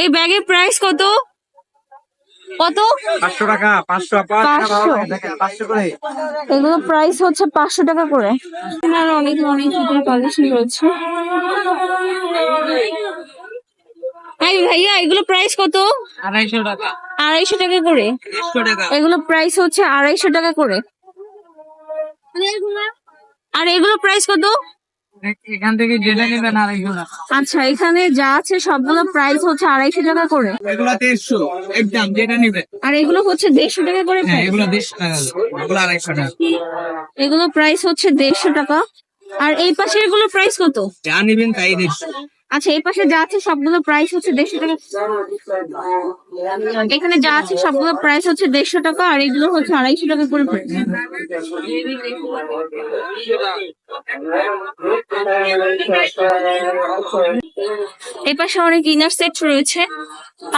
এই ব্যাগের প্রাইস কত? কত? পাঁচশো টাকা পাঁচশো পাঁচশো। পাঁচশো? করে এগুলো প্রাইস হচ্ছে পাঁচশো টাকা করে। আর অনেক অনেক জুতোর কালেকশন রয়েছে। ভাইয়া এগুলো প্রাইস কত? আড়াইশো টাকা। আড়াইশো টাকা করে? এগুলো প্রাইস হচ্ছে আড়াইশো টাকা করে। আর এগুলো? প্রাইস কত? এখান থেকে যেটা নেবেন আড়াইশো টাকা। আচ্ছা এখানে যা আছে সবগুলো প্রাইস হচ্ছে আড়াইশো টাকা করে। এগুলো দেড়শো একদম যেটা নেবেন। আর এগুলো হচ্ছে দেড়শো টাকা করে হ্যাঁ এগুলো দেড়শো টাকা এগুলো আড়াইশো টাকা। এগুলো প্রাইস হচ্ছে দেড়শো টাকা। আর এই পাশে এগুলো প্রাইস কত? যা নেবেন তাই দেড়শো। আচ্ছা এই পাশে যা আছে সবগুলো প্রাইস হচ্ছে দেড়শো টাকা। এখানে যা আছে সবগুলো প্রাইস হচ্ছে দেড়শো টাকা আর এগুলো হচ্ছে আড়াইশো টাকা করে। এই পাশে অনেক ইনার সেট রয়েছে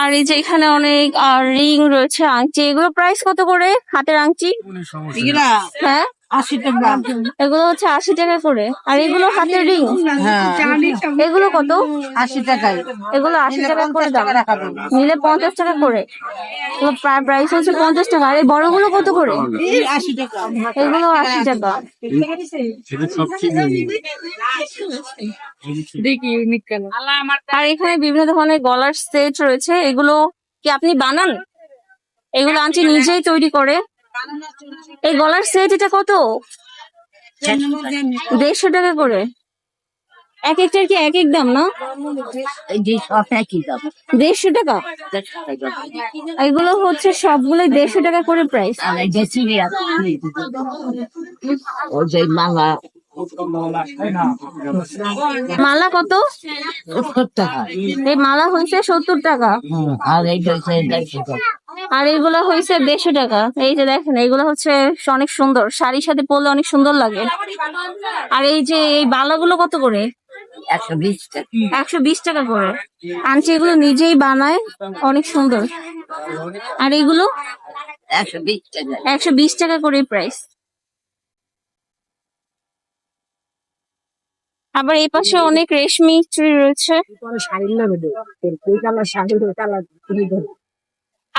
আর এই যে এখানে অনেক রিং রয়েছে আংটি। এগুলো প্রাইস কত করে হাতের আংটি? হ্যাঁ? আশি টাকা। এগুলো হচ্ছে আশি টাকা করে। আর এগুলো হাতের রিং। হ্যাঁ এগুলো কত? আশি টাকায়। এগুলো আশি টাকা করে দাম নিলে পঞ্চাশ টাকা করে। প্রাইস হচ্ছে পঞ্চাশ টাকা। আর এই বড়গুলো কত করে? আশি টাকা। এগুলো আশি টাকা। দেখি আর এখানে বিভিন্ন ধরনের গলার সেট রয়েছে। এগুলো কি আপনি বানান? এগুলো আন্টি নিজেই তৈরি করে। এই গলার সেট এটা কত? দেড়শো টাকা করে। এক একটার কি এক এক দাম, না? দেড়শো টাকা? এগুলো হচ্ছে সবগুলোই দেড়শো টাকা করে প্রাইস মালা মালা কত? সত্তর টাকা এই মালা হয়েছে সত্তর টাকা। আর এই আর এইগুলো হয়েছে দেড়শো টাকা। এই যে দেখেন এইগুলো হচ্ছে অনেক সুন্দর। শাড়ির সাথে পরলে অনেক সুন্দর লাগে। আর এই যে এই বালাগুলো কত করে? একশো বিশ টাকা। করে। আনছি এগুলো নিজেই বানায় অনেক সুন্দর। আর এগুলো? একশো বিশ টাকা। একশো বিশ টাকা করে প্রাইস আবার এই পাশে অনেক রেশমি চুড়ি রয়েছে।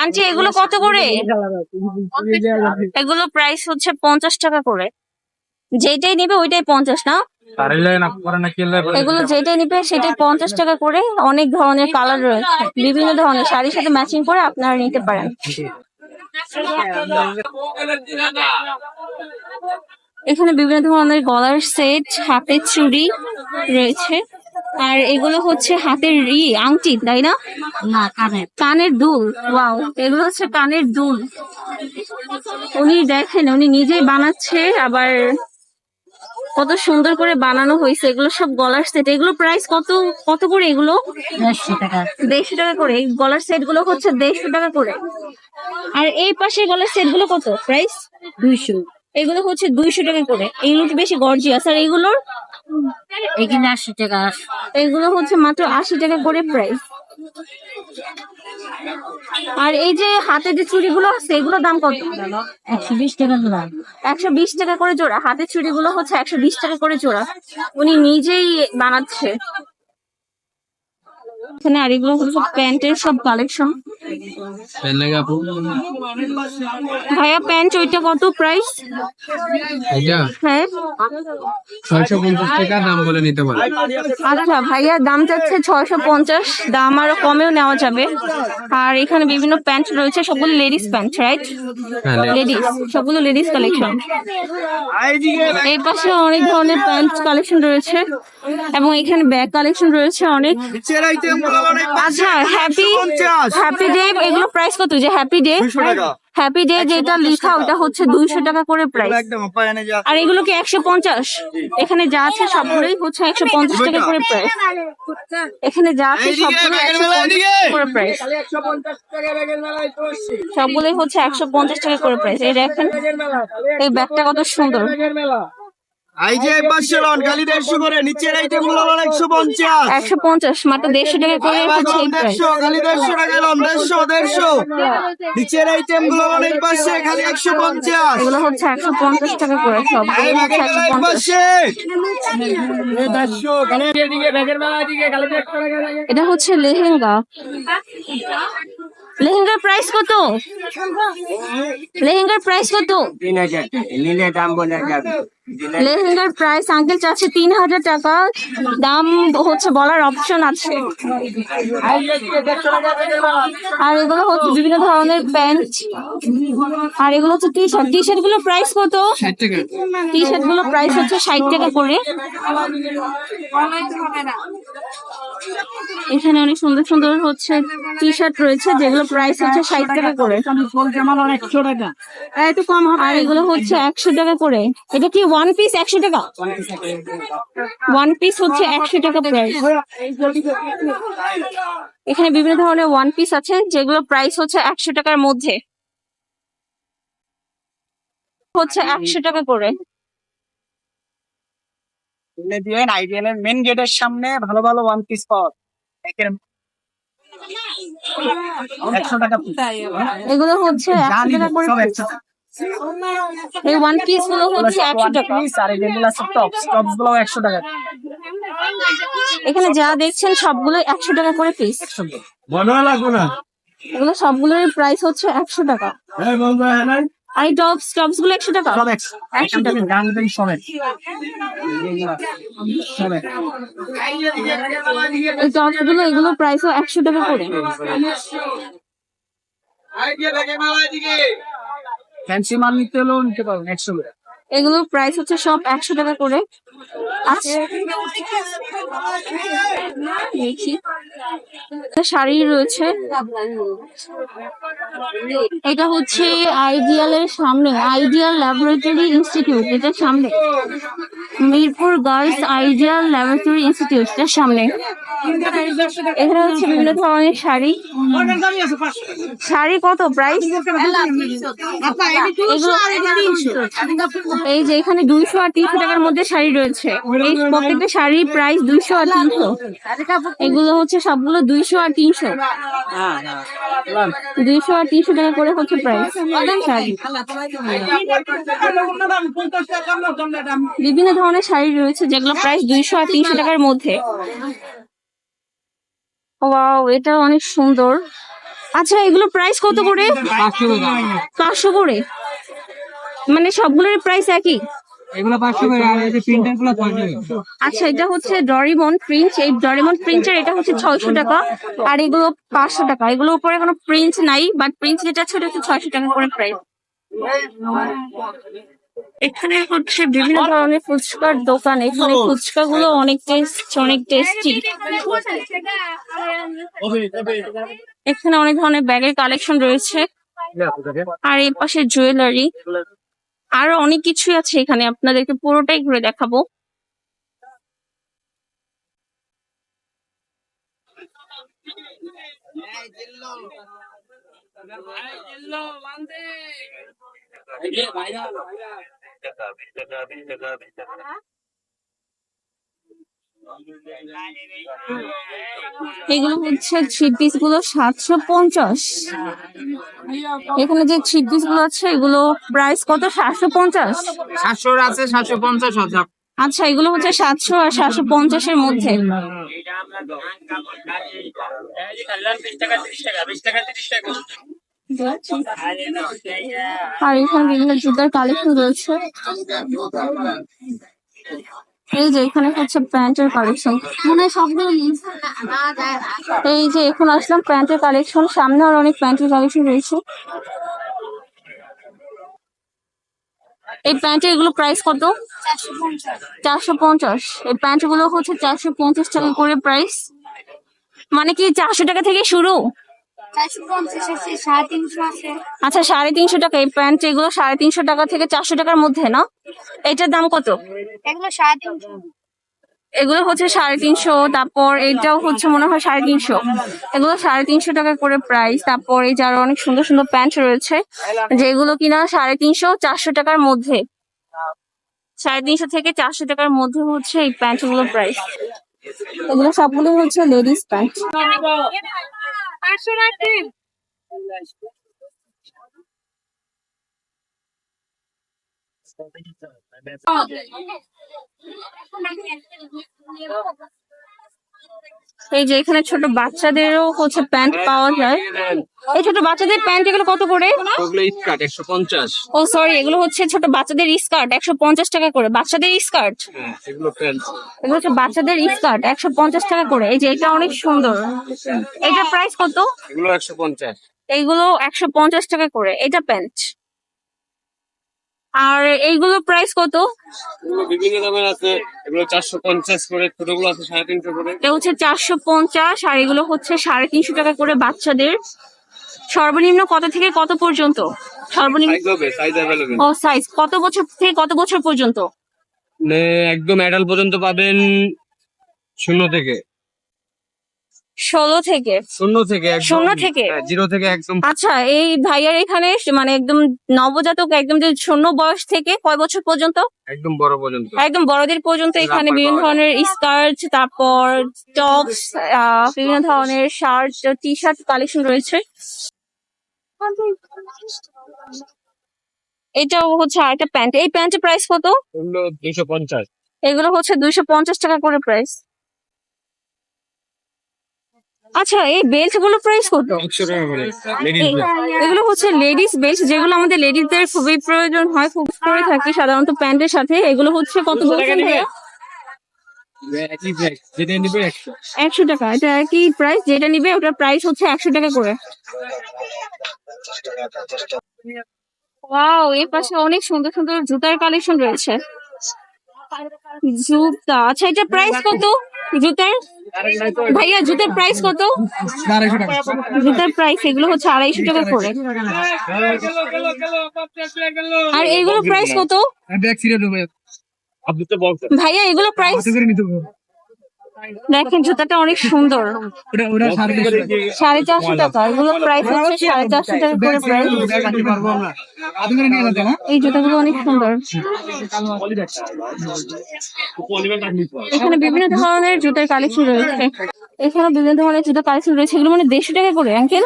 আন্টি এগুলো কত করে? এগুলো প্রাইস হচ্ছে পঞ্চাশ টাকা করে। যেটাই নিবে ওইটাই পঞ্চাশ, না? এগুলো যেটাই নিবে সেটাই পঞ্চাশ টাকা করে। অনেক ধরনের কালার রয়েছে। বিভিন্ন ধরনের শাড়ির সাথে ম্যাচিং করে আপনারা নিতে পারেন। এখানে বিভিন্ন ধরনের গলার সেট হাতের চুড়ি রয়েছে। আর এগুলো হচ্ছে হাতের রি আংটি তাই না? না কানে কানের দুল ওয়াও। এগুলো হচ্ছে কানের দুল। উনি দেখেন উনি নিজেই বানাচ্ছে আবার কত সুন্দর করে বানানো হয়েছে। এগুলো সব গলার সেট এগুলো প্রাইস কত কত করে এগুলো? দেড়শো টাকা। দেড়শো টাকা করে। এই গলার সেটগুলো হচ্ছে দেড়শো টাকা করে। আর এই পাশে গলার সেটগুলো কত? প্রাইস দুইশো। এগুলো হচ্ছে দুইশো টাকা করে। এগুলো একটু বেশি গর্জিয়াস আর এগুলোর এখানে আশি টাকা। এগুলো হচ্ছে মাত্র আশি টাকা করে প্রাইস আর এই যে হাতে যে চুড়িগুলো আছে এগুলোর দাম কত? একশো বিশ টাকা দিলাম একশো বিশ টাকা করে জোড়া। হাতের চুড়িগুলো হচ্ছে একশো বিশ টাকা করে জোড়া। উনি নিজেই বানাচ্ছে। এখানে আর এগুলো হচ্ছে প্যান্টের সব কালেকশন ভাইয়া প্যান্ট ওইটা কত প্রাইস এটা হ্যাঁ। ছয়শো পঞ্চাশ টাকা দাম বলে নিতে পারে। আচ্ছা ভাইয়া দাম চাচ্ছে ছয়শো পঞ্চাশ দাম আরও কমেও নেওয়া যাবে। আর এখানে বিভিন্ন প্যান্ট রয়েছে সবগুলো লেডিস প্যান্ট রাইট লেডিস সবগুলো লেডিস কালেকশন এই পাশে অনেক ধরনের প্যান্ট কালেকশন রয়েছে এবং এখানে ব্যাগ কালেকশন রয়েছে অনেক। আচ্ছা হ্যাপি হ্যাপি ডে এগুলো প্রাইস কত যে হ্যাপি ডে হ্যাপি ডে যেটা লেখা ওটা হচ্ছে দুইশো টাকা করে প্রাইস আর এগুলো কি একশো পঞ্চাশ? এখানে যা আছে সবগুলোই হচ্ছে একশো পঞ্চাশ টাকা করে প্রাইস এখানে যা আছে সবগুলো একশো পঞ্চাশ করে প্রাইস সবগুলোই হচ্ছে একশো পঞ্চাশ টাকা করে প্রাইস এই দেখেন এই ব্যাগটা কত সুন্দর। এই যে পাঁচশো লন খালি দেড়শো করে নিচের আইটেমগুলো লন একশো পঞ্চাশ। একশো পঞ্চাশ মাত্র দেড়শো টাকা করে হচ্ছে দেড়শো খালি দেড়শো টাকা লন দেড়শো দেড়শো। নিচের আইটেমগুলো এই পাশে খালি একশো পঞ্চাশ। এগুলো হচ্ছে একশো পঞ্চাশ টাকা করে সব। এটা হচ্ছে লেহেঙ্গা। লেহেঙ্গার প্রাইস কত? লেহেঙ্গার প্রাইস কত? নিলে দাম বলে যাবে লেহেঙ্গার প্রাইস আঙ্কেল চাচ্ছে তিন হাজার টাকা। দাম হচ্ছে বলার অপশন আছে। আর এগুলো হচ্ছে বিভিন্ন ধরনের প্যান্ট আর এগুলো হচ্ছে টি শার্ট টি শার্টগুলো প্রাইস কত? টি শার্টগুলো প্রাইস হচ্ছে ষাট টাকা করে। এখানে অনেক সুন্দর সুন্দর হচ্ছে টি শার্ট রয়েছে যেগুলো প্রাইস হচ্ছে ষাট টাকা করে। একটু কম হবে। আর এগুলো হচ্ছে একশো টাকা করে। এটা কি ওয়ান পিস একশো টাকা? ওয়ান পিস হচ্ছে একশো টাকা প্রাইস এখানে বিভিন্ন ধরনের ওয়ান পিস আছে যেগুলো প্রাইস হচ্ছে একশো টাকার মধ্যে। হচ্ছে একশো টাকা করে। তুলে দিবেন আইডিয়ালের মেন গেটের সামনে ভালো ভালো ওয়ান পিস পাওয়া যায়। একশো টাকা এগুলো হচ্ছে একশো টাকা করে সব piece। একশো এই ওয়ান পিসগুলো হচ্ছে একশো টাকা। আর এই আছে টপস টপসগুলো একশো টাকা। এখানে যা দেখছেন সবগুলো একশো টাকা করে পিস মনে লাগবে না। এগুলো সবগুলোর প্রাইস হচ্ছে একশো টাকা। বন্ধু হ্যাঁ আর এই টপস টপসগুলো একশো টাকা। সব একশো। একশো টাকা গান এই টপসগুলো এগুলো প্রাইসও একশো টাকা করে। ফ্যান্সি মাল নিতে হলেও নিতে পারবেন একশো করে। এগুলোর প্রাইস হচ্ছে সব একশো টাকা করে। দেখি শাড়ি রয়েছে। এটা হচ্ছে আইডিয়ালের সামনে আইডিয়াল ল্যাবরেটরি ইনস্টিটিউট এটার সামনে। Mirpur girls ideal laboratory institute এটার সামনে। এখানে হচ্ছে বিভিন্ন ধরনের শাড়ি। শাড়ি কত প্রাইস এই যে এখানে দুইশো আর তিনশো টাকার মধ্যে শাড়ি রয়েছে। এই প্রত্যেকটা শাড়ির প্রাইস দুইশো আর তিনশো। এগুলো হচ্ছে সবগুলো দুইশো আর তিনশো। দুইশো আর তিনশো টাকা করে হচ্ছে প্রাইস শাড়ি। বিভিন্ন ধরনের শাড়ি রয়েছে যেগুলো প্রাইস দুইশো আর তিনশো টাকার মধ্যে। ওয়াও এটা অনেক সুন্দর। আচ্ছা এগুলো প্রাইস কত করে? পাঁচশো পাঁচশো করে? মানে সবগুলোর প্রাইস একই? এগুলো পাঁচশো করে আর এই যে প্রিন্টারগুলো ছয়শো টাকা আচ্ছা এটা হচ্ছে ডরিমন প্রিন্ট এই ডরিমন প্রিন্টের এটা হচ্ছে টাকা আর এগুলো পাঁচশো টাকা। এগুলোর উপরে কোনো প্রিন্ট নাই বাট প্রিন্ট যেটা ছোট হচ্ছে টাকা করে প্রাইস এখানে হচ্ছে বিভিন্ন ধরনের ফুচকার দোকান এখানে ফুচকা গুলো অনেক টেস্ট অনেক টেস্টি এখানে অনেক ধরনের ব্যাগের কালেকশন রয়েছে। আর এই পাশে জুয়েলারি আরও অনেক কিছুই আছে এখানে আপনাদেরকে পুরোটাই ঘুরে দেখাবো। এগুলো হচ্ছে থ্রি পিসগুলো সাতশো পঞ্চাশ। এখানে যে থ্রি পিসগুলো আছে এগুলো প্রাইস কত? সাতশো পঞ্চাশ? সাতশোর আছে সাতশো পঞ্চাশ হাজার আচ্ছা এগুলো হচ্ছে সাতশো আর সাতশো পঞ্চাশের মধ্যে। আর এখানে বিভিন্ন জুতার কালেকশন রয়েছে। এই যে এখানে হচ্ছে প্যান্টের কালেকশন মনে হয় সবগুলো এই যে এখন আসলাম প্যান্টের কালেকশন সামনে আর অনেক প্যান্টের কালেকশন রয়েছে। এই প্যান্টের এগুলো প্রাইস কত? চারশো পঞ্চাশ। এই প্যান্টগুলো হচ্ছে চারশো পঞ্চাশ টাকা করে প্রাইস মানে কি চারশো টাকা থেকে শুরু? আচ্ছা সাড়ে তিনশো টাকা। এই প্যান্ট এগুলো সাড়ে তিনশো টাকা থেকে চারশো টাকার মধ্যে না? এটার দাম কত? এগুলো হচ্ছে সাড়ে তিনশো তারপর এটাও হচ্ছে মনে হয় সাড়ে তিনশো। এগুলো সাড়ে তিনশো টাকা করে প্রাইস তারপর এই যে আরও অনেক সুন্দর সুন্দর প্যান্ট রয়েছে যেগুলো কিনা সাড়ে তিনশো চারশো টাকার মধ্যে। সাড়ে তিনশো থেকে চারশো টাকার মধ্যে হচ্ছে এই প্যান্টগুলোর প্রাইস এগুলো সবগুলো হচ্ছে ladies pant I should have oh. been. এই যে এখানে ছোট বাচ্চাদেরও হচ্ছে প্যান্ট পাওয়া যায়। এই ছোট বাচ্চাদের প্যান্ট এগুলো কত করে? স্কার্ট একশো পঞ্চাশ। ও সরি এগুলো হচ্ছে ছোট বাচ্চাদের স্কার্ট একশো পঞ্চাশ টাকা করে। বাচ্চাদের স্কার্ট? হ্যাঁ এগুলো হচ্ছে বাচ্চাদের স্কার্ট একশো পঞ্চাশ টাকা করে। এই যে এটা অনেক সুন্দর। এটার প্রাইস কত? এগুলো একশো পঞ্চাশ। এইগুলো একশো পঞ্চাশ টাকা করে। এটা প্যান্ট। আর এইগুলো প্রাইস কত? বিভিন্ন দামের আছে। এগুলো চারশো পঞ্চাশ করে ছোটগুলো আছে সাড়ে তিনশো করে। এটা হচ্ছে চারশো পঞ্চাশ আর এগুলো হচ্ছে সাড়ে তিনশো টাকা করে বাচ্চাদের। সর্বনিম্ন কত থেকে কত পর্যন্ত? সর্বনিম্ন ও সাইজ কত বছর থেকে কত বছর পর্যন্ত? মানে একদম অ্যাডাল্ট পর্যন্ত পাবেন শূন্য থেকে। ষোলো থেকে। শূন্য থেকে শূন্য থেকে? হ্যাঁ, জিরো থেকে একদম আচ্ছা এই ভাইয়ার এখানে মানে একদম নবজাতক একদম যে শূন্য বয়স থেকে কয় বছর পর্যন্ত? একদম বড় পর্যন্ত। একদম বড়দের পর্যন্ত এখানে বিভিন্ন ধরনের স্কার্ট তারপর টপস বিভিন্ন ধরনের শার্ট টি শার্ট কালেকশন রয়েছে। এটাও হচ্ছে আরেকটা প্যান্ট এই প্যান্টের প্রাইস কত? এগুলো দুইশো পঞ্চাশ। এগুলো হচ্ছে দুইশো পঞ্চাশ টাকা করে প্রাইস আচ্ছা এই বেল্টগুলো প্রাইস কত লেডিস এগুলো হচ্ছে লেডিস বেল্ট যেগুলো আমাদের লেডিসদের খুবই প্রয়োজন হয় খুব করে থাকি সাধারণত প্যান্টের সাথে। এগুলো হচ্ছে কত বলছেন একশো। টাকা এটা একই প্রাইস যেটা নিবে ওটার প্রাইস হচ্ছে একশো টাকা করে। ওয়াও এর পাশে অনেক সুন্দর সুন্দর জুতার কালেকশন রয়েছে। জুতা আচ্ছা এটা প্রাইস কত জুতার? ভাইয়া, জুতার প্রাইস কত? জুতার প্রাইস এগুলো হচ্ছে আড়াইশো টাকা করে। আর এগুলো প্রাইস কত? ভাইয়া, এগুলো প্রাইস দেখেন, জুতাটা অনেক সুন্দর। সাড়ে চারশো টাকা, এগুলো প্রাইস হচ্ছে সাড়ে চারশো টাকা করে প্রাইস এই জুতাগুলো অনেক সুন্দর। এখানে বিভিন্ন ধরনের জুতার কালেকশন রয়েছে। এখানে বিভিন্ন ধরনের জুতার কালেকশন রয়েছে। এগুলো মানে দেড়শো টাকা করে আঙ্কেল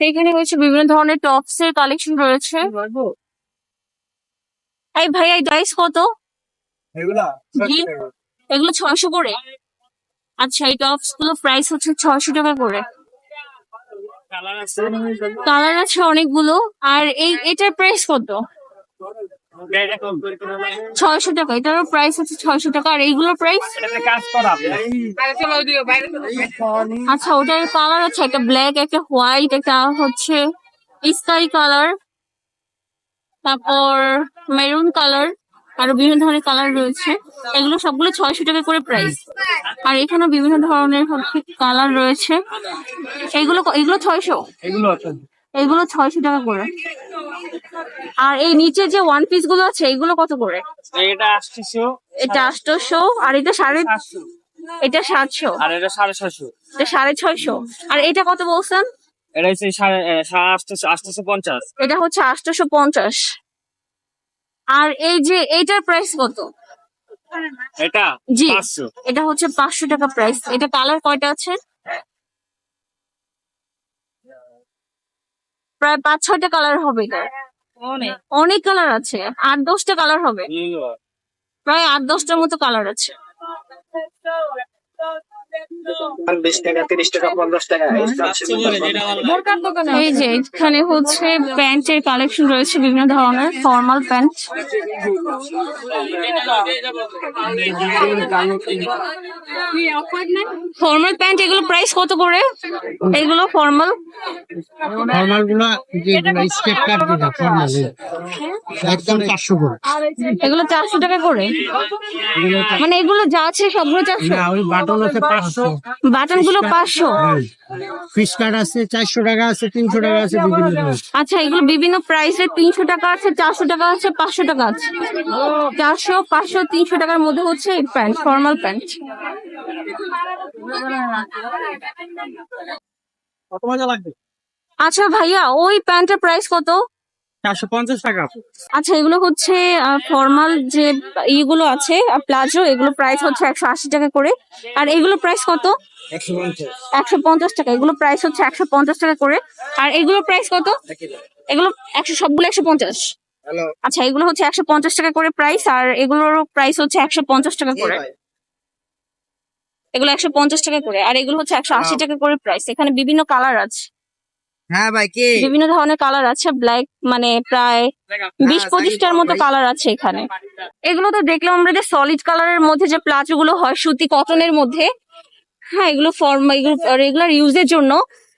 এখানে হচ্ছে বিভিন্ন ধরনের টপস এর কালেকশন রয়েছে। এই ভাই, এই প্রাইস কত? এগুলো ছয়শো করে। আচ্ছা এই টপসগুলো প্রাইস হচ্ছে ছয়শো টাকা করে। কালার আছে। অনেকগুলো। আর এই এটার প্রাইস কত? ছয়শো টাকা। এটারও প্রাইস হচ্ছে ছয়শো টাকা। আর এইগুলোর প্রাইস আচ্ছা ওটার কালার আছে একটা ব্ল্যাক একটা হোয়াইট একটা হচ্ছে স্কাই কালার তারপর মেরুন কালার আরও বিভিন্ন ধরনের কালার রয়েছে। এগুলো সবগুলো ছয়শো টাকা করে প্রাইস আর এখানেও বিভিন্ন ধরনের কালার রয়েছে। এগুলো এগুলো ছয়শো? এগুলো এগুলো ছয়শো টাকা করে। আর এই নিচে যে ওয়ান পিসগুলো আছে এগুলো কত করে? এটা আটশোশো আর এটা সাড়ে এটা সাতশো। আর এটা সাড়ে ছয়শো। এটা সাড়ে ছয়শো। আর এটা কত বলছেন? এটা হচ্ছে সাড়ে আটশো পঞ্চাশ। এটা হচ্ছে পঞ্চাশ। আর এই যে এইটার প্রাইস কত? এটা? জি। এটা হচ্ছে পাঁচশো টাকা প্রাইস এটা কালার কয়টা আছে? প্রায় পাঁচ ছয়টা কালার হবে অনেক। কালার আছে। আট দশটা কালার হবে। প্রায় আট দশটার মতো কালার আছে। এই যে এখানে হচ্ছে প্যান্টের কালেকশন রয়েছে বিভিন্ন ধরনের ফর্মাল প্যান্ট। ফর্মাল প্যান্ট এগুলো প্রাইস কত করে? এগুলো ফর্মাল? ফর্মালগুলা যে কাট যেটা ফর্মাল একদম চারশো করে। এগুলো চারশো টাকা করে? মানে এগুলো যা আছে সবগুলো চারশো? না ওই বাটন আছে বাটনগুলো পাঁচশো। ফিশ কাট আছে চারশো টাকা আছে তিনশো টাকা আছে বিভিন্ন আচ্ছা এগুলো বিভিন্ন প্রাইসে তিনশো টাকা আছে চারশো টাকা আছে পাঁচশো টাকা আছে। চারশো পাঁচশো তিনশো টাকার মধ্যে হচ্ছে এই প্যান্ট ফর্মাল প্যান্ট। কত মজা লাগবে? আচ্ছা ভাইয়া ওই প্যান্টের প্রাইস কত? চারশো পঞ্চাশ টাকা। আচ্ছা এগুলো হচ্ছে ফর্মাল যে ইগুলো আছে প্লাজো এগুলো প্রাইস হচ্ছে একশো আশি টাকা করে। আর এগুলো প্রাইস কত? একশো পঞ্চাশ। টাকা এগুলো প্রাইস হচ্ছে একশো পঞ্চাশ টাকা করে। আর এগুলো প্রাইস কত? এগুলো একশো সবগুলো একশো পঞ্চাশ। হ্যালো আচ্ছা এগুলো হচ্ছে একশো পঞ্চাশ টাকা করে প্রাইস আর এগুলোর প্রাইস হচ্ছে একশো পঞ্চাশ টাকা করে। এগুলো একশো পঞ্চাশ টাকা করে আর এগুলো হচ্ছে একশো আশি টাকা করে প্রাইস এখানে বিভিন্ন কালার আছে। হ্যাঁ ভাই কে? বিভিন্ন ধরনের কালার আছে ব্ল্যাক মানে প্রায় বিশ পঁচিশটার মতো কালার আছে এখানে। এগুলো তো দেখলাম আমরা যে সলিড কালারের মধ্যে যে প্লাজো গুলো হয় সুতি কটনের মধ্যে। হ্যাঁ এগুলো ফর্ম এগুলো রেগুলার ইউজের জন্য।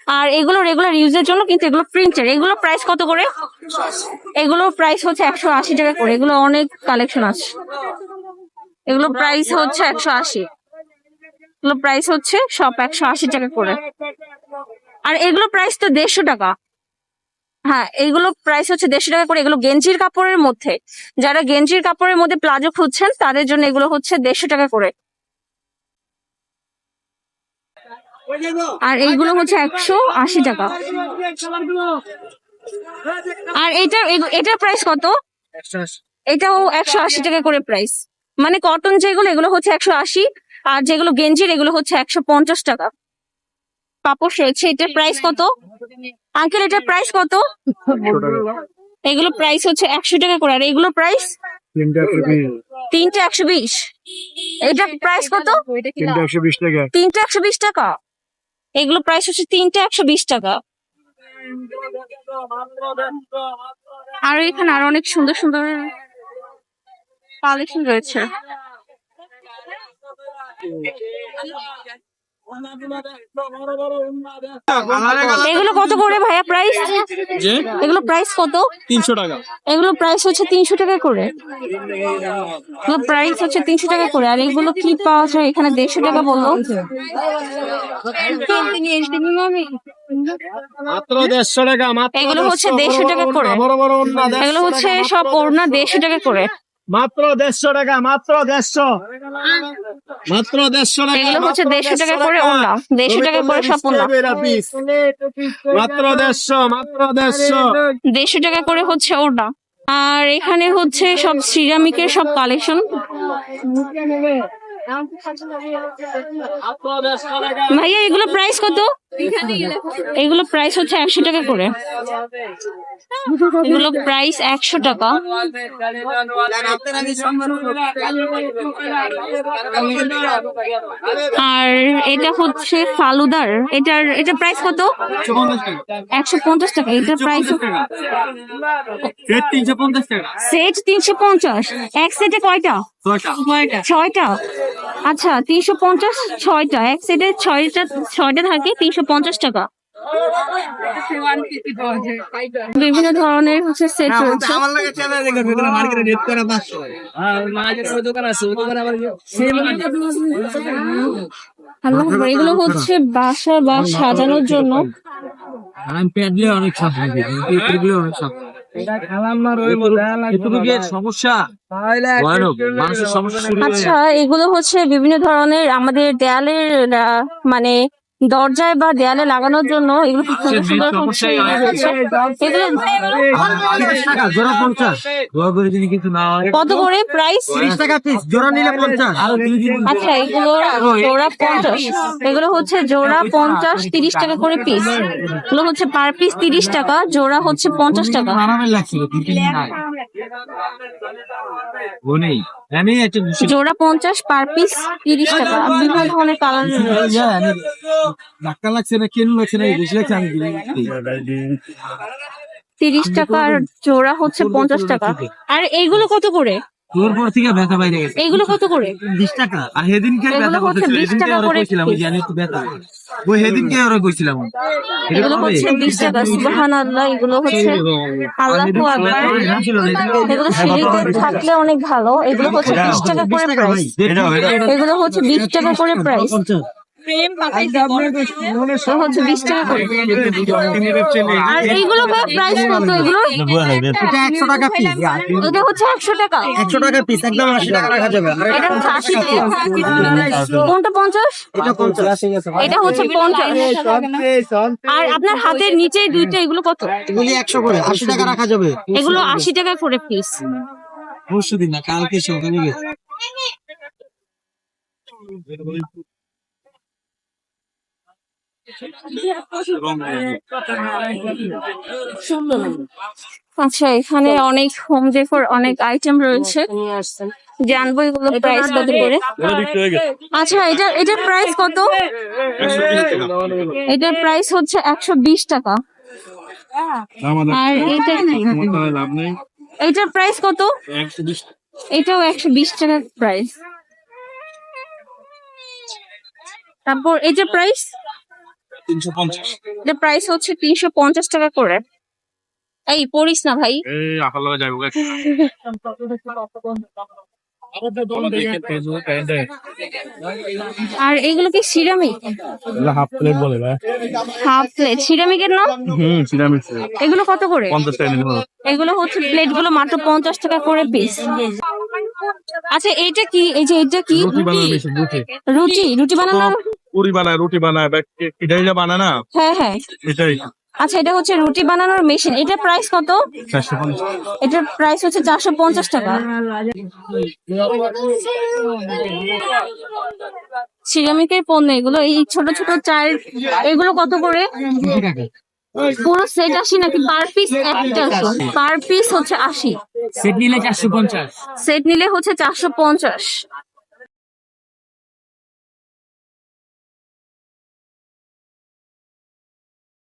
আর এগুলো রেগুলার ইউজের জন্য কিন্তু এগুলো প্রিন্টের এগুলো প্রাইস কত করে? এগুলো প্রাইস হচ্ছে একশো আশি টাকা করে। এগুলো অনেক কালেকশন আছে। এগুলো প্রাইস হচ্ছে একশো আশি। এগুলো প্রাইস হচ্ছে সব একশো আশি টাকা করে। আর এগুলো প্রাইস তো দেড়শো টাকা। হ্যাঁ এইগুলো প্রাইস হচ্ছে দেড়শো টাকা করে। এগুলো গেঞ্জির কাপড়ের মধ্যে। যারা গেঞ্জির কাপড়ের মধ্যে প্লাজো খুঁজছেন তাদের জন্য এগুলো হচ্ছে দেড়শো টাকা করে। আর এইগুলো হচ্ছে একশো আশি টাকা। আর এটা এটার প্রাইস কত? এটাও একশো আশি টাকা করে প্রাইস মানে কটন যেগুলো এগুলো হচ্ছে একশো আশি। আর যেগুলো গেঞ্জির এগুলো হচ্ছে একশো পঞ্চাশ টাকা। পাপড় রয়েছে এটার প্রাইস কত? আঙ্কেল এটার প্রাইস কত? এগুলো প্রাইস হচ্ছে একশো টাকা করে আর এগুলো প্রাইস তিনটে একশো বিশ। এটার প্রাইস কত? একশো বিশ টাকা। তিনটে একশো বিশ টাকা? এগুলো প্রাইস হচ্ছে তিনটে একশো বিশ টাকা। আর এখানে আরও অনেক সুন্দর সুন্দর কালেকশন রয়েছে। এগুলো কত করে ভাইয়া প্রাইস এগুলো প্রাইস কত? তিনশো টাকা। এগুলো প্রাইস হচ্ছে তিনশো টাকা করে। এগুলো প্রাইস হচ্ছে তিনশো টাকা করে। আর এগুলো কি পাওয়া যায়? এখানে দেড়শো টাকা বলল। এগুলো হচ্ছে দেড়শো টাকা করে। এগুলো হচ্ছে সব ওড়না দেড়শো টাকা করে। মাত্র দেড়শো টাকা মাত্র দেড়শো। মাত্র দেড়শো টাকা এগুলো হচ্ছে দেড়শো টাকা। করে ওড়না। দেড়শো টাকা করে সব ওড়না। মাত্র দেড়শো মাত্র দেড়শো। দেড়শো টাকা করে হচ্ছে ওড়না। আর এখানে হচ্ছে সব সিরামিকের সব কালেকশন ভাইয়া এগুলো প্রাইস কত? এগুলো প্রাইস হচ্ছে একশো টাকা করে। এগুলো প্রাইস একশো টাকা। আর এটা হচ্ছে ফালুদার। এটার এটা প্রাইস কত? একশো পঞ্চাশ টাকা। এটার প্রাইস তিনশো পঞ্চাশ সেট তিনশো পঞ্চাশ। এক সেটে কয়টা? ছয়টা। আচ্ছা তিনশো পঞ্চাশ ছয়টা এক সেটে ছয়টা ছয়টা থাকে তিনশো পঞ্চাশ টাকা। বিভিন্ন ধরনের হচ্ছে সেট রয়েছে। করে পাঁচশো। হ্যালো এগুলো হচ্ছে বাসা বা সাজানোর জন্য। অনেক সাপ এগুলো অনেক সাপ সমস্যা? ভয়ানক মানুষের সমস্যা শুরু আচ্ছা এগুলো হচ্ছে বিভিন্ন ধরনের আমাদের দেয়ালের আহ, মানে দরজায় বা দেয়ালে লাগানোর জন্য এগুলো খুব সুন্দর ইয়ে হয় কত করে প্রাইস তিরিশ টাকা পিস জোড়া নিলে পঞ্চাশ আর দুই দিন আচ্ছা এগুলো জোড়া পঞ্চাশ এগুলো হচ্ছে জোড়া পঞ্চাশ তিরিশ টাকা করে পিস এগুলো হচ্ছে পার পিস তিরিশ টাকা জোড়া হচ্ছে পঞ্চাশ টাকা বুঝছি জোড়া পঞ্চাশ পার পিস তিরিশ টাকা। আর বিভিন্ন ধরনের কালার ধাক্কা লাগছে না কেন লাগছে না বেশি লাগছে আমি তিরিশ টাকার জোড়া হচ্ছে পঞ্চাশ টাকা। আর এইগুলো কত করে? তোর পর থেকে ব্যথা বাইরে গেছে। এগুলো কত করে? বিশ টাকা। আর হেদিনকে ব্যথা করতেছিল। 20 কইছিলাম জানি তো ব্যথা। ওই কইছিলাম। এগুলো হচ্ছে বিশ টাকা সুবহানাল্লাহ এগুলো হচ্ছে আল্লাহ এগুলো সিঁড়িতে থাকলে অনেক ভালো। এগুলো হচ্ছে বিশ টাকা করে প্রাইস এগুলো হচ্ছে বিশ টাকা করে প্রাইস বিশ টাকা করে। আর এইগুলো প্রাইস কত এগুলো? এটা একশো টাকা পিস এটা হচ্ছে একশো টাকা। একশো টাকা পিস একদম আশি টাকা রাখা যাবে। এটা হচ্ছে আশি কোনটা পঞ্চাশ? এটা পঞ্চাশ। এটা হচ্ছে পঞ্চাশ। আর আপনার হাতের নিচে দুইটা এগুলো কত? এগুলি একশো করে আশি টাকা রাখা যাবে। এগুলো আশি টাকা করে পিস পরশু দিন না কালকে সকালে গেছে আচ্ছা এখানে অনেক হোম ডেকোর অনেক আইটেম রয়েছে। জানব এগুলো প্রাইস কত করে? আচ্ছা এটা এটার প্রাইস কত? এটার প্রাইস হচ্ছে একশো বিশ টাকা। আর এটা লাভ এটার প্রাইস কত? এটাও একশো বিশ টাকা প্রাইস তারপর এটার প্রাইস তিনশো পঞ্চাশ। এটা প্রাইস হচ্ছে তিনশো পঞ্চাশ টাকা করে। এই পড়িস না ভাই। এই আকাল লগে যাইব আর এগুলো কি সিরামিক হাফ প্লেট বলে ভাই। হাফ প্লেট সিরামিকের না হুম সিরামিক এগুলো কত করে? পঞ্চাশ টাকা এগুলো হচ্ছে প্লেটগুলো মাত্র পঞ্চাশ টাকা করে পিস আচ্ছা এইটা কি? এই যে এটা কি? রুটি রুটি? রুটি। রুটি? বানানো পুরি বানায় রুটি বানায় বা এটাই যা বানায় না? হ্যাঁ হ্যাঁ। এটাই। আচ্ছা এটা হচ্ছে রুটি বানানোর মেশিন এটার প্রাইস কত? এটার প্রাইস হচ্ছে চারশো পঞ্চাশ টাকা। সিরামিকের পণ্য এগুলো এই ছোট ছোট চায়ের এগুলো কত করে? পুরো সেট আশি নাকি? পার পিস একটা পার পিস হচ্ছে আশি। সেট নিলে চারশো পঞ্চাশ। সেট নিলে হচ্ছে চারশো পঞ্চাশ।